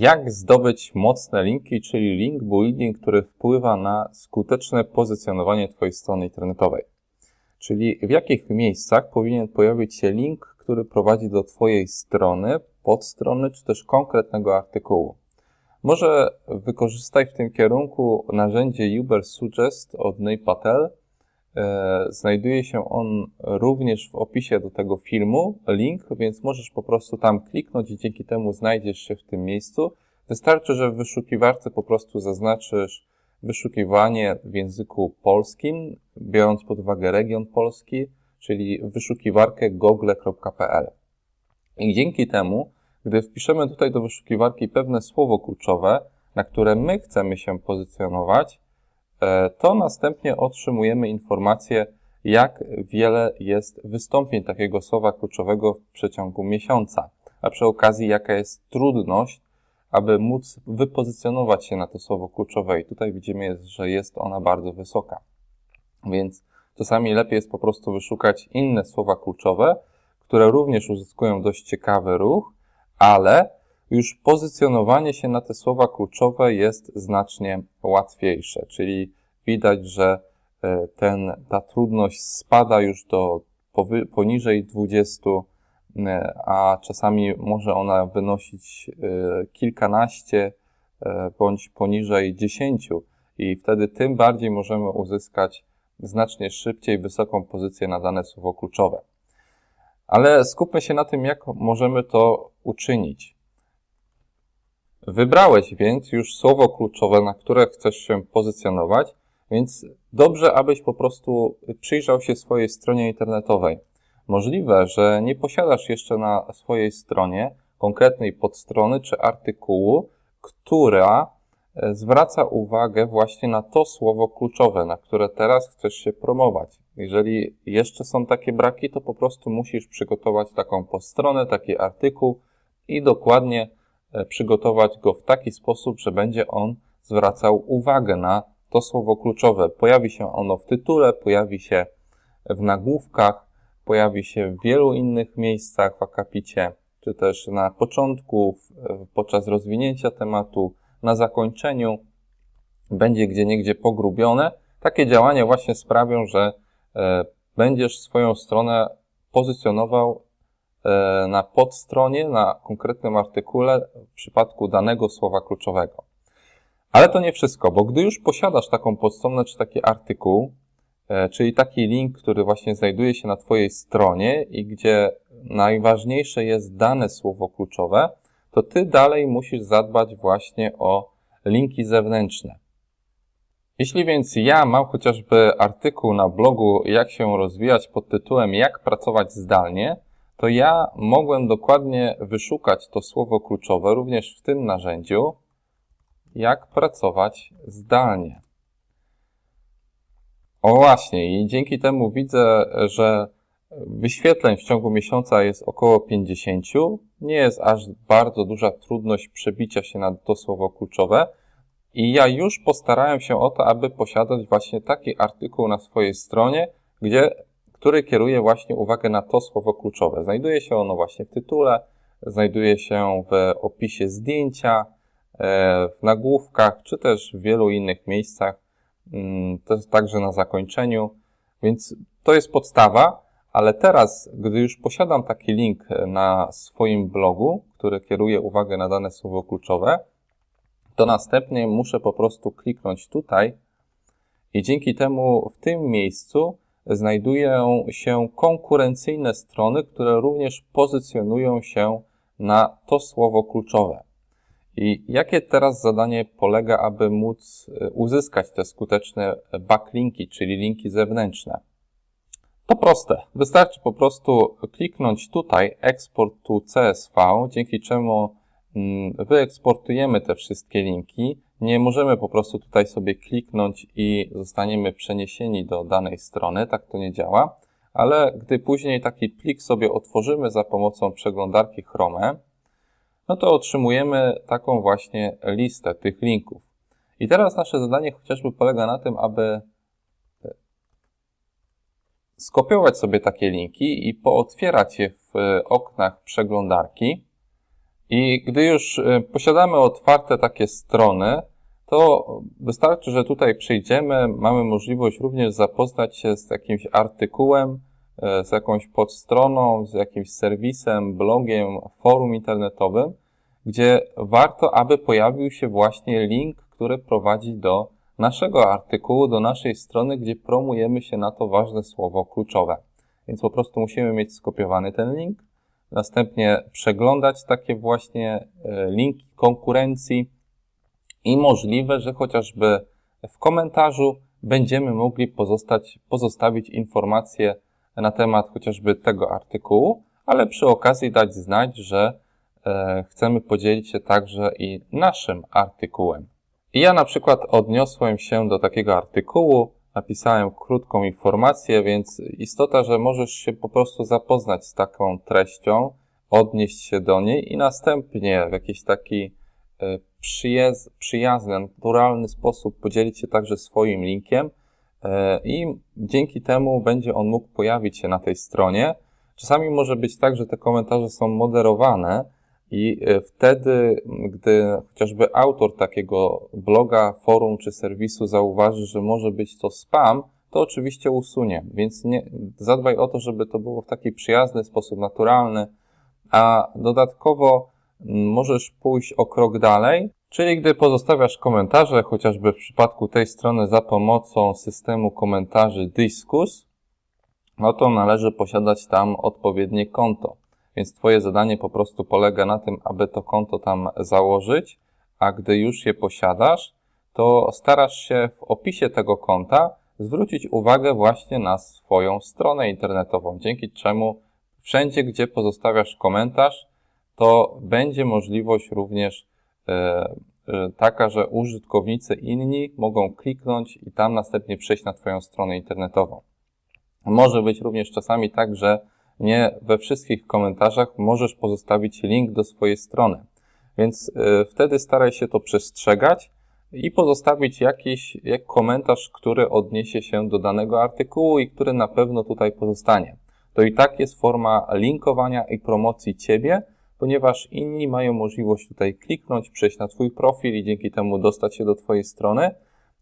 Jak zdobyć mocne linki, czyli link building, który wpływa na skuteczne pozycjonowanie Twojej strony internetowej. Czyli w jakich miejscach powinien pojawić się link, który prowadzi do Twojej strony, podstrony, czy też konkretnego artykułu. Może wykorzystaj w tym kierunku narzędzie Uber Suggest od Ney Patel. E, znajduje się on również w opisie do tego filmu, link, więc możesz po prostu tam kliknąć i dzięki temu znajdziesz się w tym miejscu. Wystarczy, że w wyszukiwarce po prostu zaznaczysz wyszukiwanie w języku polskim, biorąc pod uwagę region polski, czyli wyszukiwarkę google.pl. I dzięki temu, gdy wpiszemy tutaj do wyszukiwarki pewne słowo kluczowe, na które my chcemy się pozycjonować, to następnie otrzymujemy informację, jak wiele jest wystąpień takiego słowa kluczowego w przeciągu miesiąca, a przy okazji jaka jest trudność, aby móc wypozycjonować się na to słowo kluczowe. I tutaj widzimy, że jest ona bardzo wysoka. Więc czasami lepiej jest po prostu wyszukać inne słowa kluczowe, które również uzyskują dość ciekawy ruch, ale już pozycjonowanie się na te słowa kluczowe jest znacznie łatwiejsze, czyli widać, że e, ten, ta trudność spada już do poniżej 20, e, a czasami może ona wynosić e, kilkanaście bądź poniżej 10 i wtedy tym bardziej możemy uzyskać znacznie szybciej wysoką pozycję na dane słowo kluczowe. Ale skupmy się na tym, jak możemy to uczynić. Wybrałeś więc już słowo kluczowe, na które chcesz się pozycjonować, więc dobrze, abyś po prostu przyjrzał się swojej stronie internetowej. Możliwe, że nie posiadasz jeszcze na swojej stronie konkretnej podstrony czy artykułu, która e, zwraca uwagę właśnie na to słowo kluczowe, na które teraz chcesz się promować. Jeżeli jeszcze są takie braki, to po prostu musisz przygotować taką postronę, taki artykuł i dokładnie przygotować go w taki sposób, że będzie on zwracał uwagę na to słowo kluczowe. Pojawi się ono w tytule, pojawi się w nagłówkach, pojawi się w wielu innych miejscach w akapicie, czy też na początku, podczas rozwinięcia tematu, na zakończeniu, będzie gdzie niegdzie pogrubione. Takie działania właśnie sprawią, że E, będziesz swoją stronę pozycjonował e, na podstronie, na konkretnym artykule w przypadku danego słowa kluczowego. Ale to nie wszystko, bo gdy już posiadasz taką podstronę czy taki artykuł, e, czyli taki link, który właśnie znajduje się na Twojej stronie i gdzie najważniejsze jest dane słowo kluczowe, to Ty dalej musisz zadbać właśnie o linki zewnętrzne. Jeśli więc ja mam chociażby artykuł na blogu, jak się rozwijać pod tytułem Jak pracować zdalnie, to ja mogłem dokładnie wyszukać to słowo kluczowe również w tym narzędziu, jak pracować zdalnie. O właśnie, i dzięki temu widzę, że wyświetleń w ciągu miesiąca jest około 50. Nie jest aż bardzo duża trudność przebicia się na to słowo kluczowe, i ja już postarałem się o to, aby posiadać właśnie taki artykuł na swojej stronie, gdzie, który kieruje właśnie uwagę na to słowo kluczowe. Znajduje się ono właśnie w tytule, znajduje się w opisie zdjęcia, e, w nagłówkach, czy też w wielu innych miejscach, mm, jest także na zakończeniu, więc to jest podstawa, ale teraz, gdy już posiadam taki link na swoim blogu, który kieruje uwagę na dane słowo kluczowe, to następnie muszę po prostu kliknąć tutaj i dzięki temu w tym miejscu znajdują się konkurencyjne strony, które również pozycjonują się na to słowo kluczowe. I jakie teraz zadanie polega, aby móc e, uzyskać te skuteczne backlinki, czyli linki zewnętrzne? To proste. Wystarczy po prostu kliknąć tutaj Export to CSV, dzięki czemu Mm, wyeksportujemy te wszystkie linki. Nie możemy po prostu tutaj sobie kliknąć i zostaniemy przeniesieni do danej strony, tak to nie działa, ale gdy później taki plik sobie otworzymy za pomocą przeglądarki Chrome, no to otrzymujemy taką właśnie listę tych linków. I teraz nasze zadanie chociażby polega na tym, aby e, skopiować sobie takie linki i pootwierać je w oknach przeglądarki I gdy już y, posiadamy otwarte takie strony, to wystarczy, że tutaj przejdziemy, mamy możliwość również zapoznać się z jakimś artykułem, y, z jakąś podstroną, z jakimś serwisem, blogiem, forum internetowym, gdzie warto, aby pojawił się właśnie link, który prowadzi do naszego artykułu, do naszej strony, gdzie promujemy się na to ważne słowo kluczowe. Więc po prostu musimy mieć skopiowany ten link, następnie przeglądać takie właśnie e, linki konkurencji i możliwe, że chociażby w komentarzu będziemy mogli pozostać, pozostawić informacje na temat chociażby tego artykułu, ale przy okazji dać znać, że e, chcemy podzielić się także i naszym artykułem. I ja na przykład odniosłem się do takiego artykułu, napisałem krótką informację, więc istota, że możesz się po prostu zapoznać z taką treścią, odnieść się do niej i następnie w jakiś taki e, przyjaz, przyjazny, naturalny sposób podzielić się także swoim linkiem e, i dzięki temu będzie on mógł pojawić się na tej stronie. Czasami może być tak, że te komentarze są moderowane, i e, wtedy, gdy chociażby autor takiego bloga, forum czy serwisu zauważy, że może być to spam, to oczywiście usunie. Więc nie, zadbaj o to, żeby to było w taki przyjazny sposób, naturalny. A dodatkowo możesz pójść o krok dalej, czyli gdy pozostawiasz komentarze, chociażby w przypadku tej strony za pomocą systemu komentarzy Diskus, no to należy posiadać tam odpowiednie konto. Więc Twoje zadanie po prostu polega na tym, aby to konto tam założyć, a gdy już je posiadasz, to starasz się w opisie tego konta zwrócić uwagę właśnie na swoją stronę internetową, dzięki czemu wszędzie, gdzie pozostawiasz komentarz, to będzie możliwość również e, e, taka, że użytkownicy inni mogą kliknąć i tam następnie przejść na Twoją stronę internetową. Może być również czasami tak, że nie we wszystkich komentarzach możesz pozostawić link do swojej strony. Więc y, wtedy staraj się to przestrzegać i pozostawić jakiś jak komentarz, który odniesie się do danego artykułu i który na pewno tutaj pozostanie. To i tak jest forma linkowania i promocji Ciebie, ponieważ inni mają możliwość tutaj kliknąć, przejść na Twój profil i dzięki temu dostać się do Twojej strony,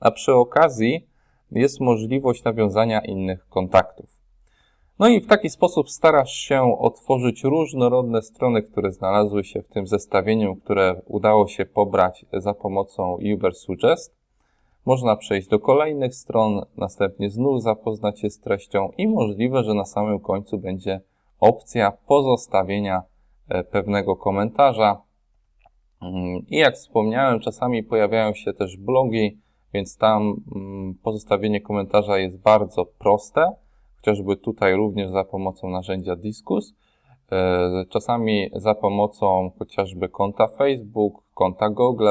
a przy okazji jest możliwość nawiązania innych kontaktów. No i w taki sposób starasz się otworzyć różnorodne strony, które znalazły się w tym zestawieniu, które udało się pobrać za pomocą Uber Suggest. Można przejść do kolejnych stron, następnie znów zapoznać się z treścią i możliwe, że na samym końcu będzie opcja pozostawienia e, pewnego komentarza. Mm, I jak wspomniałem, czasami pojawiają się też blogi, więc tam mm, pozostawienie komentarza jest bardzo proste chociażby tutaj również za pomocą narzędzia Diskus, e, czasami za pomocą chociażby konta Facebook, konta Google,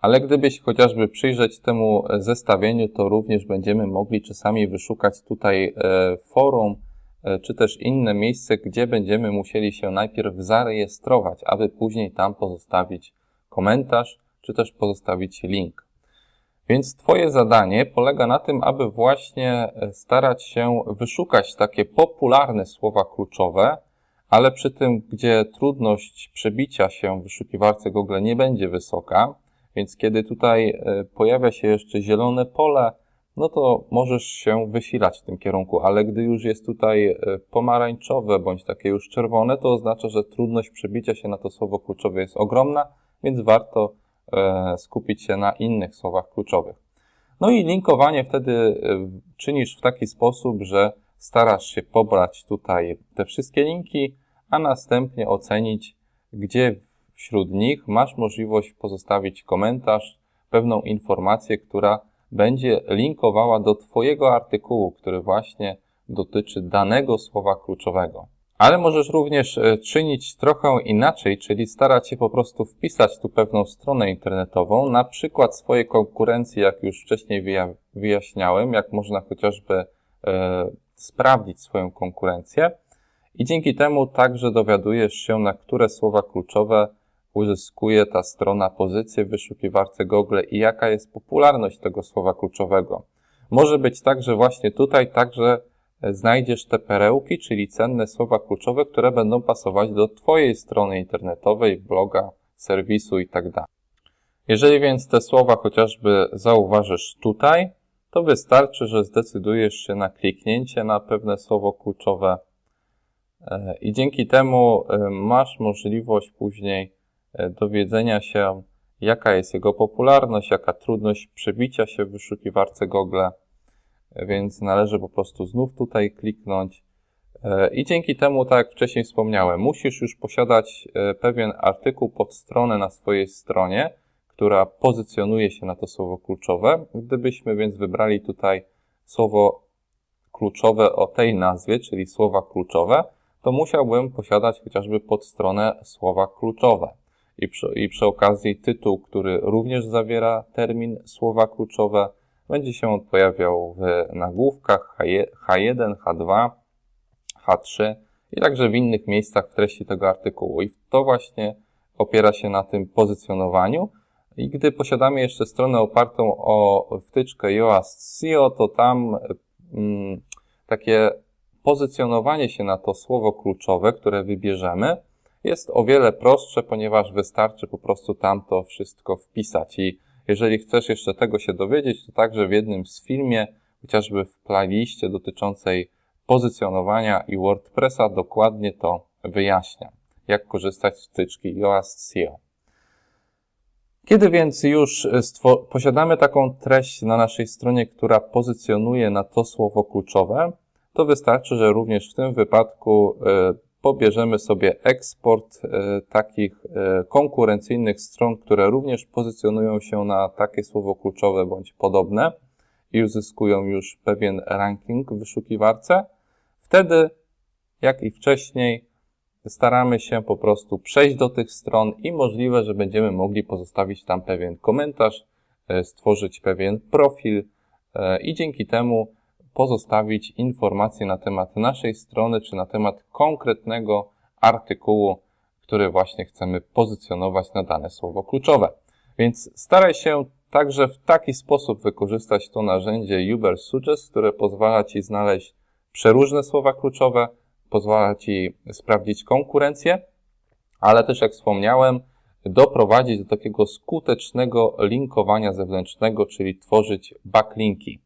ale gdybyś chociażby przyjrzeć temu zestawieniu, to również będziemy mogli czasami wyszukać tutaj e, forum, e, czy też inne miejsce, gdzie będziemy musieli się najpierw zarejestrować, aby później tam pozostawić komentarz, czy też pozostawić link. Więc Twoje zadanie polega na tym, aby właśnie e, starać się wyszukać takie popularne słowa kluczowe, ale przy tym, gdzie trudność przebicia się w wyszukiwarce Google nie będzie wysoka, więc kiedy tutaj e, pojawia się jeszcze zielone pole, no to możesz się wysilać w tym kierunku, ale gdy już jest tutaj e, pomarańczowe bądź takie już czerwone, to oznacza, że trudność przebicia się na to słowo kluczowe jest ogromna, więc warto skupić się na innych słowach kluczowych. No i linkowanie wtedy e, czynisz w taki sposób, że starasz się pobrać tutaj te wszystkie linki, a następnie ocenić, gdzie wśród nich masz możliwość pozostawić komentarz, pewną informację, która będzie linkowała do Twojego artykułu, który właśnie dotyczy danego słowa kluczowego. Ale możesz również e, czynić trochę inaczej, czyli starać się po prostu wpisać tu pewną stronę internetową, na przykład swojej konkurencji, jak już wcześniej wyjaśniałem, jak można chociażby e, sprawdzić swoją konkurencję i dzięki temu także dowiadujesz się, na które słowa kluczowe uzyskuje ta strona pozycję w wyszukiwarce Google i jaka jest popularność tego słowa kluczowego. Może być tak, że właśnie tutaj także znajdziesz te perełki, czyli cenne słowa kluczowe, które będą pasować do Twojej strony internetowej, bloga, serwisu itd. Jeżeli więc te słowa chociażby zauważysz tutaj, to wystarczy, że zdecydujesz się na kliknięcie na pewne słowo kluczowe e, i dzięki temu e, masz możliwość później e, dowiedzenia się, jaka jest jego popularność, jaka trudność przebicia się w wyszukiwarce Google, więc należy po prostu znów tutaj kliknąć. I dzięki temu, tak jak wcześniej wspomniałem, musisz już posiadać pewien artykuł pod stronę na swojej stronie, która pozycjonuje się na to słowo kluczowe. Gdybyśmy więc wybrali tutaj słowo kluczowe o tej nazwie, czyli słowa kluczowe, to musiałbym posiadać chociażby podstronę słowa kluczowe. I przy, I przy okazji tytuł, który również zawiera termin słowa kluczowe, będzie się on pojawiał w nagłówkach H1, H2, H3 i także w innych miejscach w treści tego artykułu. I to właśnie opiera się na tym pozycjonowaniu, i gdy posiadamy jeszcze stronę opartą o wtyczkę Yoast SEO, to tam mm, takie pozycjonowanie się na to słowo kluczowe, które wybierzemy, jest o wiele prostsze, ponieważ wystarczy po prostu tam to wszystko wpisać. I jeżeli chcesz jeszcze tego się dowiedzieć, to także w jednym z filmie, chociażby w playliście dotyczącej pozycjonowania i WordPressa dokładnie to wyjaśniam. Jak korzystać z wtyczki Yoast SEO. Kiedy więc już posiadamy taką treść na naszej stronie, która pozycjonuje na to słowo kluczowe, to wystarczy, że również w tym wypadku e, pobierzemy sobie eksport e, takich konkurencyjnych stron, które również pozycjonują się na takie słowo kluczowe bądź podobne i uzyskują już pewien ranking w wyszukiwarce. Wtedy, jak i wcześniej, staramy się po prostu przejść do tych stron i możliwe, że będziemy mogli pozostawić tam pewien komentarz, e, stworzyć pewien profil e, i dzięki temu pozostawić informacje na temat naszej strony czy na temat konkretnego artykułu, który właśnie chcemy pozycjonować na dane słowo kluczowe. Więc staraj się także w taki sposób wykorzystać to narzędzie Uber Suggest, które pozwala Ci znaleźć przeróżne słowa kluczowe, pozwala Ci sprawdzić konkurencję, ale też jak wspomniałem, doprowadzić do takiego skutecznego linkowania zewnętrznego, czyli tworzyć backlinki.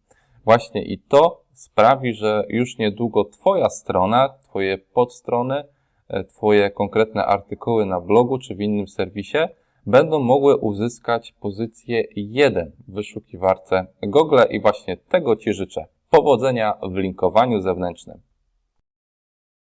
Właśnie i to sprawi, że już niedługo Twoja strona, Twoje podstrony, e, Twoje konkretne artykuły na blogu czy w innym serwisie będą mogły uzyskać pozycję 1 w wyszukiwarce Google i właśnie tego Ci życzę. Powodzenia w linkowaniu zewnętrznym.